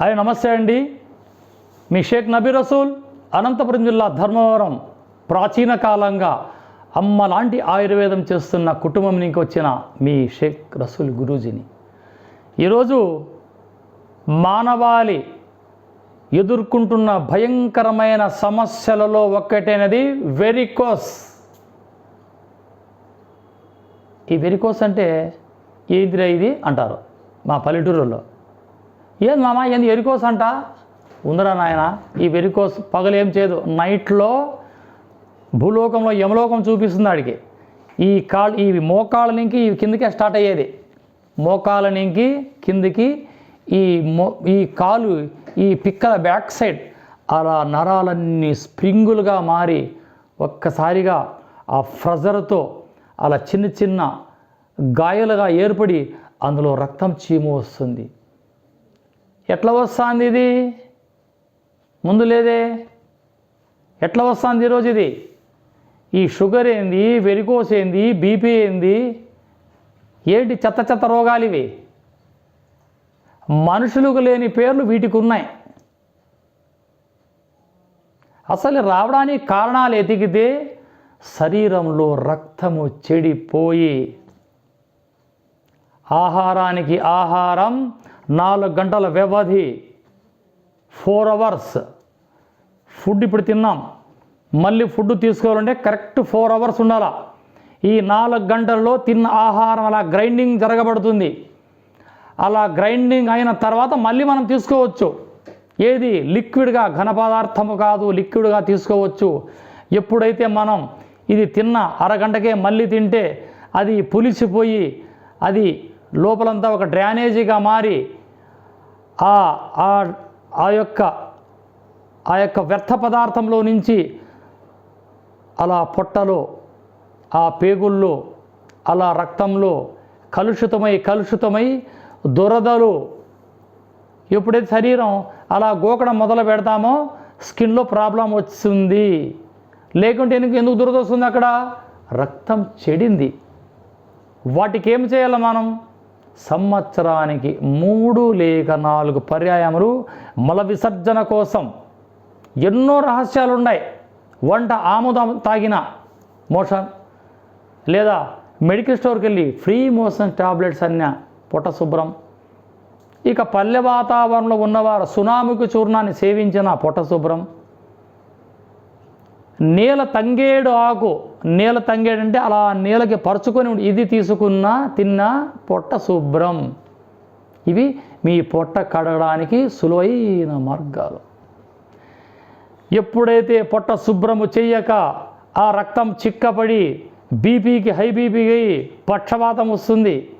Hi నమస్తే అండి. మీ షేక్ నబీ రసూల్ అనంతపురం జిల్లా ధర్మవరం ప్రాచీన కాలంగా అమ్మ లాంటి ఆయుర్వేదం చేస్తున్న కుటుంబం నుంచి వచ్చిన మీ షేక్ రసూల్ గురూజీని. ఈరోజు మానవాళి ఎదుర్కొంటున్న భయంకరమైన సమస్యలలో ఒక్కటైనది వెరికోస్. ఈ వెరికోస్ అంటే ఏందిరా ఇది? అంటారు మా పల్లెటూరులో ఏంది మామ ఏంది ఎరికోస్ అంట? ఉందరా నాయన ఈ వెరికోస్ పగలేం చేయదు. నైట్లో భూలోకంలో యమలోకం చూపిస్తుంది ఆడికి. ఈ కాళ్ళు ఈ మోకాళ్ళ నుంచి ఈ కిందకే స్టార్ట్ అయ్యేది. మోకాళ్ళ నుంచి కిందికి ఈ మో ఈ కాలు ఈ పిక్కల బ్యాక్ సైడ్ అలా నరాలన్నీ స్ప్రింగులుగా మారి ఒక్కసారిగా ఆ ఫ్రజర్తో అలా చిన్న చిన్న గాయాలుగా ఏర్పడి అందులో రక్తం చీము వస్తుంది. ఎట్లా వస్తుంది ఇది? ముందు లేదే. ఎట్లా వస్తుంది ఈరోజు ఇది? ఈ షుగర్ ఏంది? వెరికోస్ ఏంది? బీపీ ఏంది? ఏంటి చెత్త చెత్త రోగాలు ఇవి? మనుషులకు లేని పేర్లు వీటికి ఉన్నాయి. అసలు రావడానికి కారణాలు ఎతికితే శరీరంలో రక్తము చెడిపోయి ఆహారానికి ఆహారం నాలుగు గంటల వ్యవధి. ఫోర్ అవర్స్ ఫుడ్ ఇప్పుడు తిన్నాం. మళ్ళీ ఫుడ్ తీసుకోవాలంటే కరెక్ట్ ఫోర్ అవర్స్ ఉండాలా. ఈ నాలుగు గంటల్లో తిన్న ఆహారం అలా గ్రైండింగ్ జరగబడుతుంది. అలా గ్రైండింగ్ అయిన తర్వాత మళ్ళీ మనం తీసుకోవచ్చు. ఏది? లిక్విడ్గా ఘన పదార్థము కాదు లిక్విడ్గా తీసుకోవచ్చు. ఎప్పుడైతే మనం ఇది తిన్న అరగంటకే మళ్ళీ తింటే అది పులిసిపోయి అది లోపలంతా ఒక డ్రైనేజీగా మారి ఆ ఆ- యొక్క ఆ యొక్క వ్యర్థ పదార్థంలో నుంచి అలా పొట్టలో ఆ పేగుల్లో అలా రక్తంలో కలుషితమై కలుషితమై దురదలు. ఎప్పుడైతే శరీరం అలా గోకడం మొదలు పెడతామో స్కిన్లో ప్రాబ్లం వస్తుంది లేకుంటే ఎందుకు ఎందుకు దురద వస్తుంది అక్కడ? రక్తం చెడింది. వాటికి ఏం చేయాలి మనం? సంవత్సరానికి మూడు లేక నాలుగు పర్యాయములు మల విసర్జన కోసం ఎన్నో రహస్యాలు ఉన్నాయి వంట ఆముదం తాగిన మోషన్ లేదా మెడికల్ స్టోర్కి వెళ్ళి ఫ్రీ మోషన్ టాబ్లెట్స్ అన్న పొట్ట శుభ్రం ఇక పల్లె వాతావరణంలో ఉన్నవారు సునామికి చూర్ణాన్ని సేవించిన పొట్ట శుభ్రం నేల తంగేడు ఆకు నీళ్ళ తంగేడు అలా నీళ్ళకి పరుచుకొని ఇది తీసుకున్న తిన్న పొట్ట శుభ్రం. ఇవి మీ పొట్ట కడగడానికి సులువైన మార్గాలు. ఎప్పుడైతే పొట్ట శుభ్రము చెయ్యక ఆ రక్తం చిక్కపడి బీపీకి హై బీపీకి అయ్యి పక్షవాతం వస్తుంది.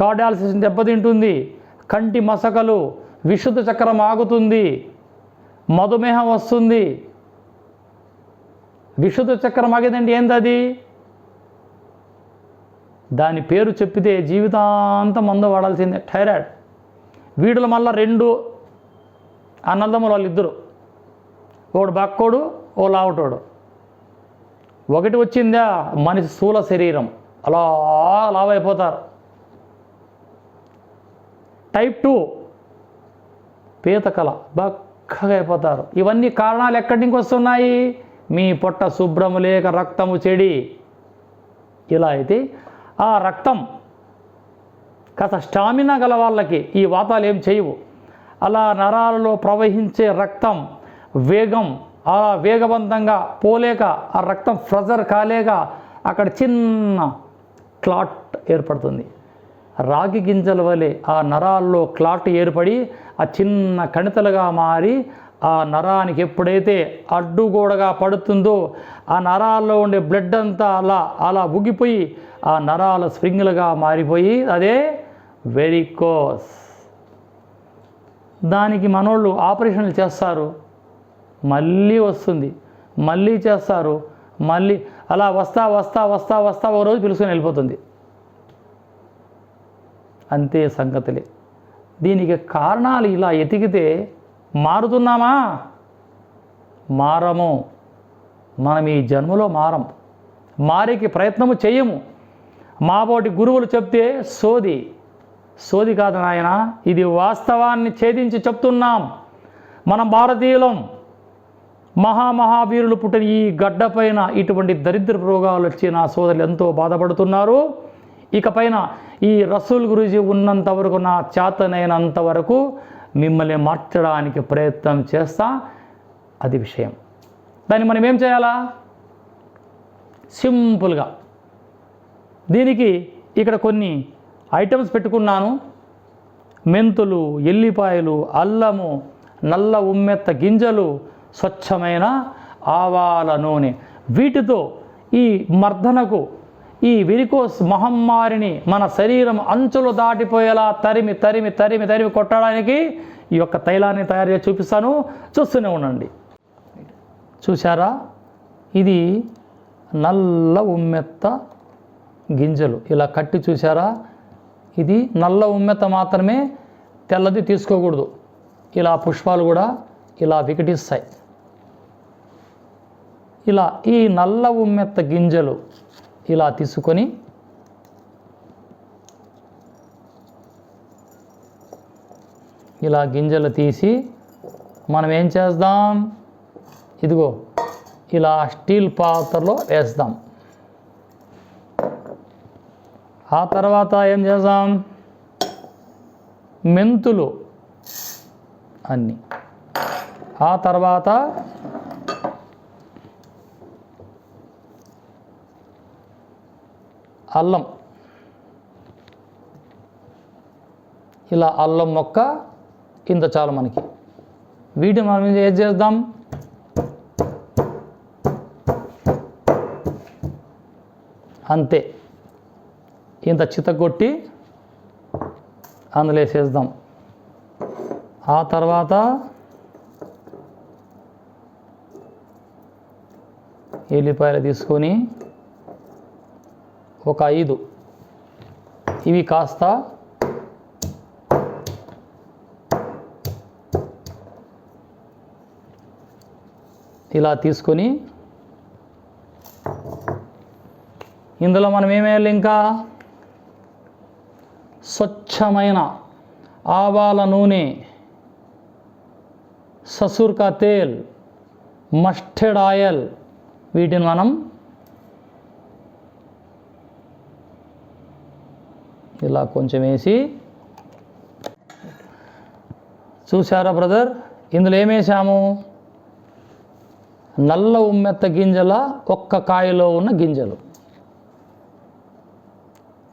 కార్డాలసిస్ దెబ్బతింటుంది. కంటి మసకలు విశుద్ధ చక్రం ఆగుతుంది. మధుమేహం వస్తుంది. విశుద్ధ చక్రం ఆగేదండి ఏందది? దాని పేరు చెప్పితే జీవితాంతం మందు వాడాల్సిందే. థైరాయిడ్. వీడుల మళ్ళా రెండు అన్నదమ్ములు వాళ్ళిద్దరు. ఒకడు బక్కోడు ఓ లావటోడు. ఒకటి వచ్చిందా? మనిషి స్థూల శరీరం. అలా లావైపోతారు. Type two. పీతకల బక్కగా అయిపోతారు. ఇవన్నీ కారణాలు ఎక్కడి నుంచి వస్తున్నాయి? మీ పొట్ట శుభ్రము లేక రక్తము చెడి. ఇలా అయితే ఆ రక్తం కాస్త స్టామినా గల వాళ్ళకి ఈ వాతాలు ఏం చేయవు. అలా నరాలలో ప్రవహించే రక్తం వేగం ఆ వేగవంతంగా పోలేక ఆ రక్తం ఫ్రజర్ కాలేక అక్కడ చిన్న క్లాట్ ఏర్పడుతుంది. రాగి గింజల వలె ఆ నరాల్లో క్లాట్ ఏర్పడి ఆ చిన్న కణితలుగా మారి ఆ ఆ నరానికి ఎప్పుడైతే అడ్డుగోడగా పడుతుందో ఆ నరాల్లో ఉండే బ్లడ్ అంతా అలా అలా ఉగిపోయి ఆ నరాల స్ప్రింగులుగా మారిపోయి అదే వెరికోస్. దానికి మనోళ్ళు ఆపరేషన్లు చేస్తారు. మళ్ళీ వస్తుంది. మళ్ళీ చేస్తారు. మళ్ళీ అలా వస్తా వస్తా వస్తా వస్తా ఓ రోజు పిలుచుకొని వెళ్ళిపోతుంది. అంతే సంగతులే. దీనికి కారణాలు ఇలా ఎతికితే మారుతున్నామా? మారము. మనం ఈ జన్మలో మారం. మారేకి ప్రయత్నము చేయము. మాబోటి గురువులు చెప్తే సోది. సోది కాదు నాయన ఇది వాస్తవాన్ని ఛేదించి చెప్తున్నాం. మనం భారతీయులం. మహామహావీరులు పుట్టిన ఈ గడ్డపైన ఇటువంటి దరిద్ర రోగాలు వచ్చి నా సోదరులు ఎంతో బాధపడుతున్నారు. ఇకపైన ఈ రసూల్ గురించి ఉన్నంత వరకు నా చేతనైనంత వరకు మిమ్మల్ని మార్చడానికి ప్రయత్నం చేస్తా అది విషయం. దాన్ని మనం ఏం చేయాలా? సింపుల్గా. దీనికి ఇక్కడ కొన్ని ఐటమ్స్ పెట్టుకున్నాను. మెంతులు ఎల్లిపాయలు అల్లము నల్ల ఉమ్మెత్త గింజలు స్వచ్ఛమైన ఆవాల నూనె. వీటితో ఈ మర్దనకు ఈ వెరికోస్ మహమ్మారిని మన శరీరం అంచులు దాటిపోయేలా తరిమి తరిమి తరిమి తరిమి కొట్టడానికి ఈ యొక్క తైలాన్ని తయారు చేసి చూపిస్తాను. చూస్తూనే ఉండండి. చూసారా ఇది నల్ల ఉమ్మెత్త గింజలు. ఇలా కట్టి చూసారా ఇది నల్ల ఉమ్మెత్త మాత్రమే తెల్లది తీసుకోకూడదు. ఇలా పుష్పాలు కూడా ఇలా వికటిస్తాయి. ఇలా ఈ నల్ల ఉమ్మెత్త గింజలు ఇలా తీసుకొని ఇలా గింజలు తీసి మనం ఏం చేద్దాం ఇదిగో ఇలా స్టీల్ పాత్రలో వేస్తాం. ఆ తర్వాత ఏం చేద్దాం మెంతులు అన్నీ. ఆ తర్వాత అల్లం. ఇలా అల్లం మొక్క ఇంత చాలు మనకి. వీటిని మనం ఏం చేద్దాం? అంతే. ఇంత చితగొట్టి అందులో వేసేద్దాం. ఆ తర్వాత ఎల్లిపాయలు తీసుకొని ఒక ఐదు. ఇవి కాస్త ఇలా తీసుకొని ఇందులో మనం ఏమేయాలి ఇంకా? స్వచ్ఛమైన ఆవాల నూనె ససుర్కా తేల్ మస్టర్డ్ ఆయిల్ వీటిని మనం ఇలా కొంచెం వేసి. చూసారా బ్రదర్? ఇందులో ఏమేసాము నల్ల ఉమ్మెత్త గింజల ఒక్క కాయలో ఉన్న గింజలు.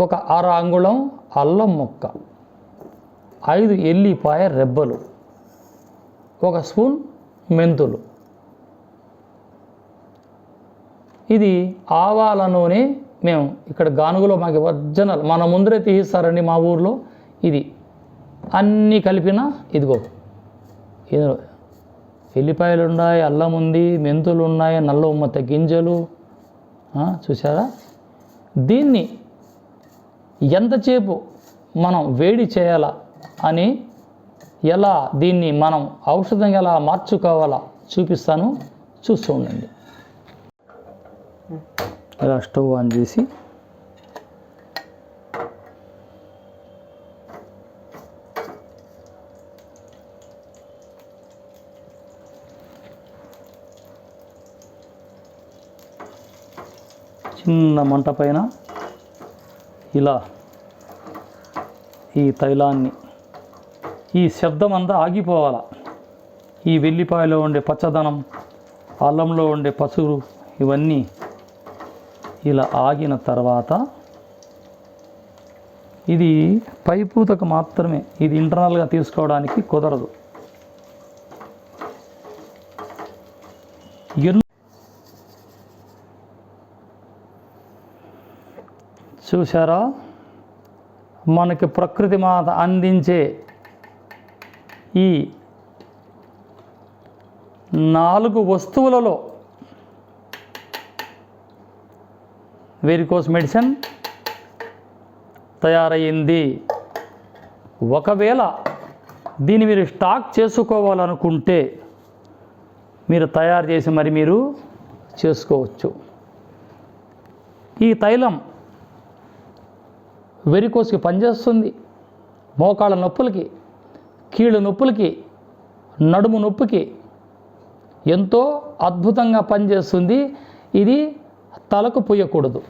ఒక అర అంగుళం అల్లం ముక్క. ఐదు ఎల్లిపాయ రెబ్బలు. ఒక స్పూన్ మెంతులు. ఇది ఆవాల నూనె మేము ఇక్కడ గానుగులో మాకు ఒరిజినల్ మన ముందరే తీయిస్తారండి మా ఊర్లో ఇది. అన్నీ కలిపిన ఇదిగో. ఇందులో ఎల్లిపాయలు ఉన్నాయి అల్లం ఉంది మెంతులు ఉన్నాయి నల్ల ఉమ్మత గింజలు చూసారా దీన్ని ఎంతసేపు మనం వేడి చేయాలా అని ఎలా దీన్ని మనం ఔషధం ఎలా మార్చుకోవాలా చూపిస్తాను. చూస్తూ ఉండండి. ఇలా స్టవ్ ఆన్ చేసి చిన్న మంట పైన ఇలా ఈ తైలాన్ని ఈ శబ్దం అంతా ఆగిపోవాల? ఈ వెల్లిపాయలో ఉండే పచ్చదనం అల్లంలో ఉండే పసురు ఇవన్నీ ఇలా ఆగిన తర్వాత ఇది పైపూతకు మాత్రమే ఇది ఇంటర్నల్గా తీసుకోవడానికి కుదరదు. ఎన్నో చూసారా మనకి ప్రకృతి మాత అందించే ఈ నాలుగు వస్తువులలో వీరికోస్ మెడిసిన్ తయారయ్యింది ఒకవేళ దీన్ని మీరు స్టాక్ చేసుకోవాలనుకుంటే మీరు తయారు చేసి మరి మీరు చేసుకోవచ్చు. ఈ తైలం వెరికోస్కి పనిచేస్తుంది. మోకాళ్ళ నొప్పులకి కీళ్ళు నొప్పులకి నడుము నొప్పికి ఎంతో అద్భుతంగా పనిచేస్తుంది. ఇది తలకు పూయకూడదు.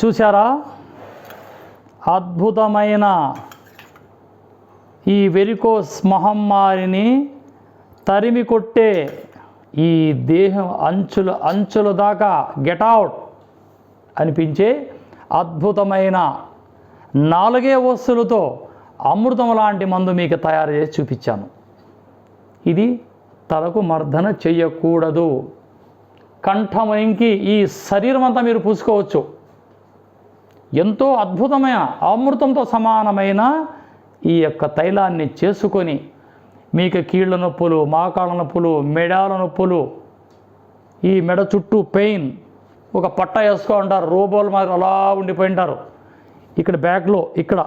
చూసారా అద్భుతమైన ఈ వెరికోస్ మహమ్మారిని తరిమి కొట్టే ఈ దేహం అంచుల అంచుల దాకా గెటౌట్ అనిపించే అద్భుతమైన నాలుగే వస్తువులతో అమృతం లాంటి మందు మీకు తయారు చేసి చూపించాను. ఇది తలకు మర్దన చేయకూడదు. కంఠం ఇంకి ఈ శరీరం అంతా మీరు పూసుకోవచ్చు. ఎంతో అద్భుతమైన అమృతంతో సమానమైన ఈ యొక్క తైలాన్ని చేసుకొని మీకు కీళ్ళ నొప్పులు మోకాళ్ళ నొప్పులు మెడాల నొప్పులు ఈ మెడ చుట్టూ పెయిన్ ఒక పట్ట వేసుకో ఉంటారు రోబోలు మాదిరి అలా ఉండిపోయి ఉంటారు. ఇక్కడ బ్యాక్లో ఇక్కడ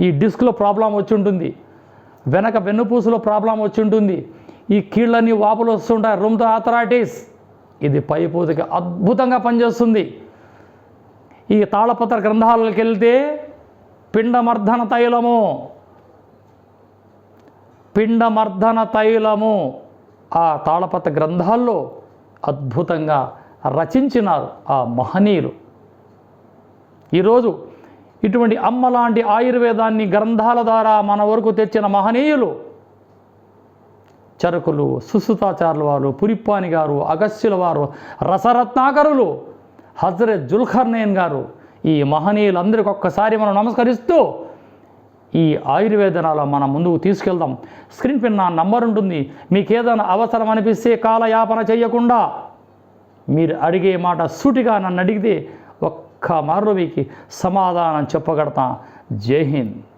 ఈ డిస్క్లో ప్రాబ్లం వచ్చి ఉంటుంది. వెనక వెన్నుపూసలో ప్రాబ్లం వచ్చి ఉంటుంది. ఈ కీళ్ళన్నీ వాపులు వస్తుంటాయి. రూమ్తో ఆథరైటిస్ ఇది పైపోతికి అద్భుతంగా పనిచేస్తుంది. ఈ తాళపత్ర గ్రంథాలకు వెళ్తే పిండమర్ధన తైలము. పిండమర్ధన తైలము. ఆ తాళపత్ర గ్రంథాల్లో అద్భుతంగా రచించినారు ఆ మహనీయులు. ఈరోజు ఇటువంటి అమ్మ లాంటి ఆయుర్వేదాన్ని గ్రంథాల ద్వారా మన వరకు తెచ్చిన మహనీయులు చరకులు సుసుతాచార్యుల వారు పురిప్పాని గారు అగస్యుల వారు రసరత్నాకరులు హజరత్ జుల్ఖర్నేన్ గారు. ఈ మహనీయులందరికీ ఒక్కసారి మనం నమస్కరిస్తూ ఈ ఆయుర్వేదనాలు మనం ముందుకు తీసుకెళ్దాం. స్క్రీన్ పైన నా నంబర్ ఉంటుంది. మీకు ఏదైనా అవసరం అనిపిస్తే కాలయాపన చేయకుండా మీరు అడిగే మాట సూటిగా నన్ను అడిగితే ఒక్క మారు మీకు సమాధానం చెప్పగడతా. జై హింద్.